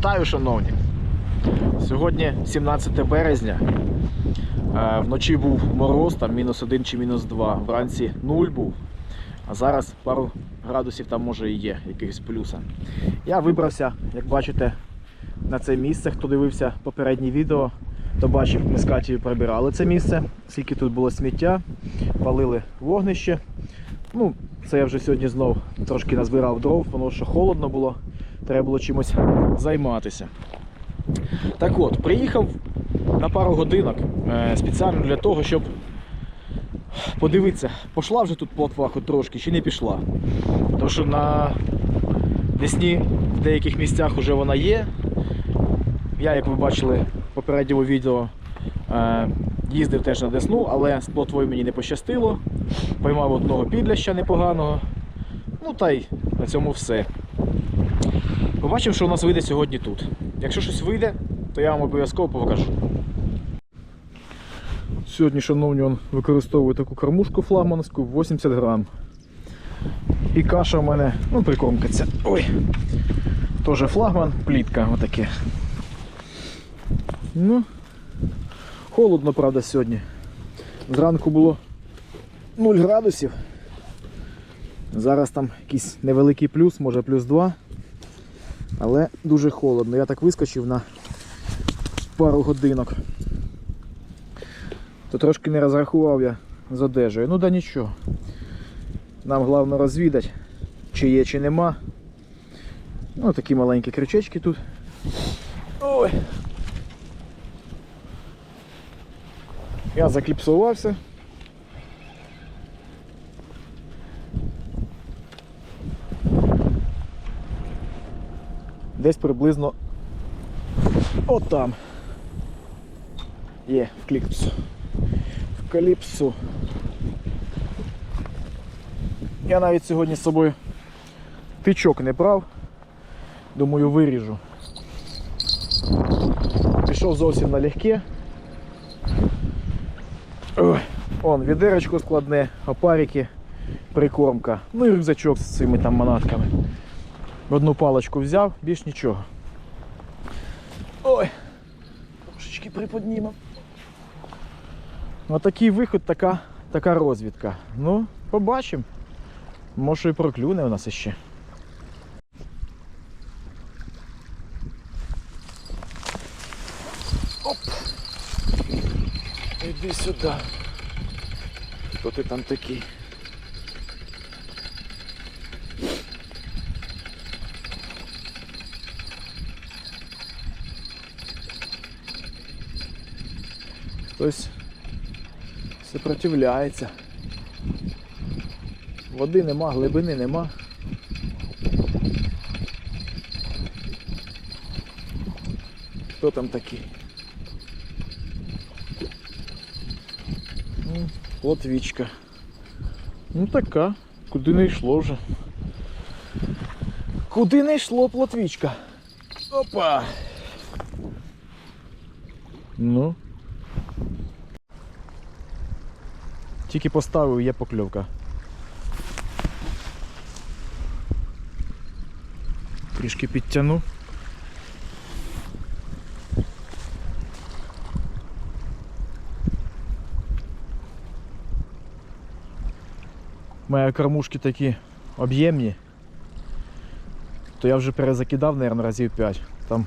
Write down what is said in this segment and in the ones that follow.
Вітаю, шановні! Сьогодні 17 березня. Е, Вночі був мороз, там мінус 1 чи мінус 2. Вранці 0 був. А зараз пару градусів там може і є, якихось плюса. Я вибрався, як бачите, на це місце. Хто дивився попереднє відео, то бачив, ми з Катією прибирали це місце, скільки тут було сміття, палили вогнище. Ну, це я вже сьогодні знов трошки назбирав дров, тому що холодно було, треба було чимось займатися. Так от, приїхав на пару годинок е, спеціально для того, щоб подивитися, пішла вже тут плотва хоч трошки чи не пішла. Тому що на Десні в деяких місцях вже вона є. Я, як ви бачили в попередньому відео, е, їздив теж на Десну, але з плотвою мені не пощастило. Поймав одного підляща непоганого. Ну та й на цьому все. Побачимо, що у нас вийде сьогодні тут. Якщо щось вийде, то я вам обов'язково покажу. Сьогодні, шановні, он використовую таку кормушку флагманську 80 грам. І каша у мене, ну, прикормка ця. Ой. Теж флагман, плітка, отаке. Ну, холодно, правда, сьогодні. Зранку було 0 градусів. Зараз там якийсь невеликий плюс, може плюс 2. Але дуже холодно. Я так вискочив на пару годинок. То трошки не розрахував я з одежею. Ну да нічого. Нам головне розвідати, чи є, чи нема. Ну, такі маленькі крючечки тут. Ой. Я закліпсувався. Десь приблизно отам. Є в кліпсу. В кліпсу. Я навіть сьогодні з собою тичок не брав. Думаю, виріжу. Пішов зовсім налегке. Ой, он, відерочко складне, опарики, прикормка. Ну і рюкзачок з цими там манатками. Одну паличку взяв, більш нічого. Ой, трошечки приподнімав. Отакий виход, така, така розвідка. Ну, побачимо. Може і проклюне у нас іще. Оп! Іди сюди. Хто ти там такий? Хтось сопротивляється. Води нема, глибини нема. Хто там такий? Ну, Плотвічка. Ну така, куди не йшло вже. Куди не йшло плотвічка? Опа! Ну. Тільки поставив, є покльовка. Трішки підтягну. Мої кормушки такі об'ємні, то я вже перезакидав, мабуть, разів 5. Там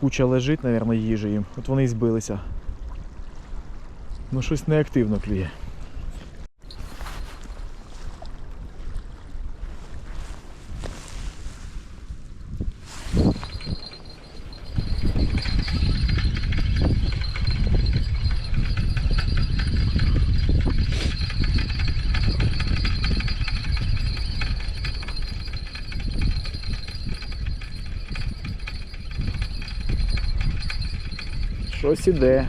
куча лежить, мабуть, їжі їм. От вони і збилися. Ну щось неактивно клює. Щось іде.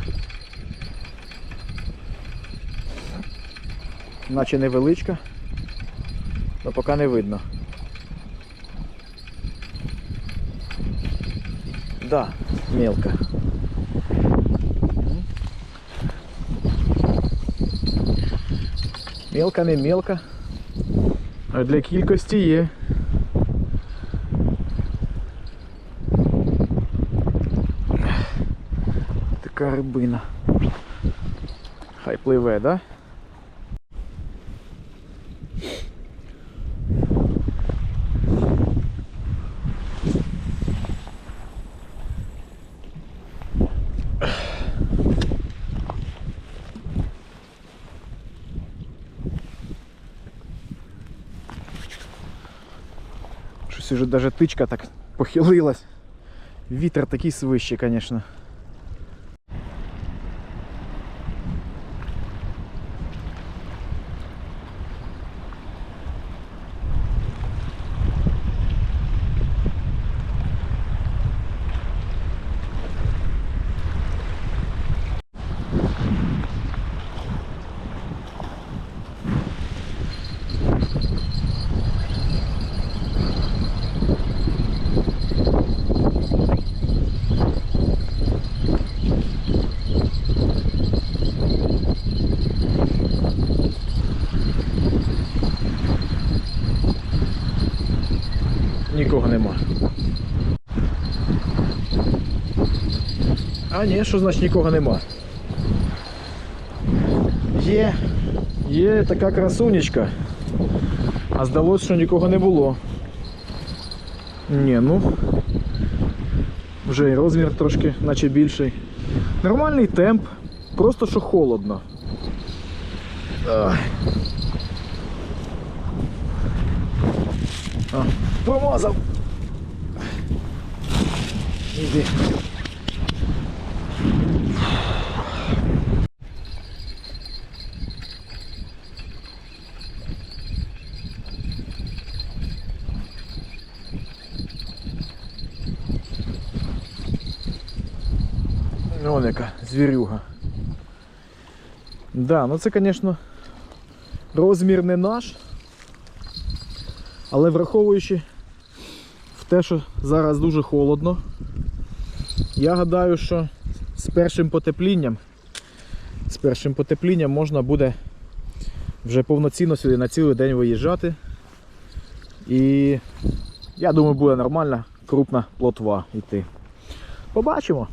наче невеличка, але поки не видно. Да, мелка. Мелка, не мелка. А для кількості є. Така рибина. Хай пливе, так? Да? Щось уже даже тичка так похилилась. Вітер такий свищий, звісно. Нікого нема. А ні, що значить нікого нема. Є, є така красунечка. А здалося, що нікого не було. Ні, ну. Вже і розмір трошки, наче більший. Нормальний темп, просто що холодно. А, промазав. Іди. Вон яка звірюга. Да, ну це, звісно, розмір не наш. Але враховуючи в те, що зараз дуже холодно, я гадаю, що з першим потеплінням, з першим потеплінням можна буде вже повноцінно сюди на цілий день виїжджати. І я думаю, буде нормальна крупна плотва йти. Побачимо.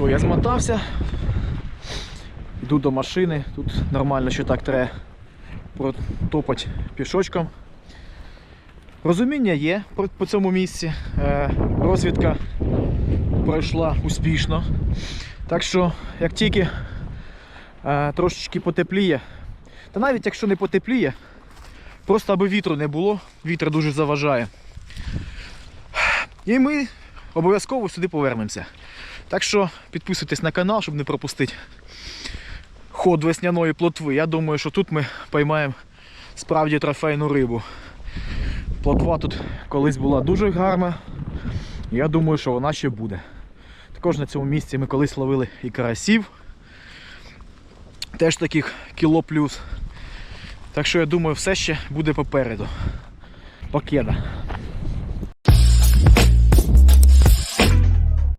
Що, я змотався. Йду до машини. Тут нормально, що так треба протопати пішочком. Розуміння є по, цьому місці. Е, розвідка пройшла успішно. Так що, як тільки е, трошечки потепліє, та навіть якщо не потепліє, просто аби вітру не було, вітер дуже заважає. І ми обов'язково сюди повернемося. Так що підписуйтесь на канал, щоб не пропустити ход весняної плотви. Я думаю, що тут ми поймаємо справді трофейну рибу. Плотва тут колись була дуже гарна. Я думаю, що вона ще буде. Також на цьому місці ми колись ловили і карасів. Теж таких кіло плюс. Так що я думаю, все ще буде попереду. Покеда.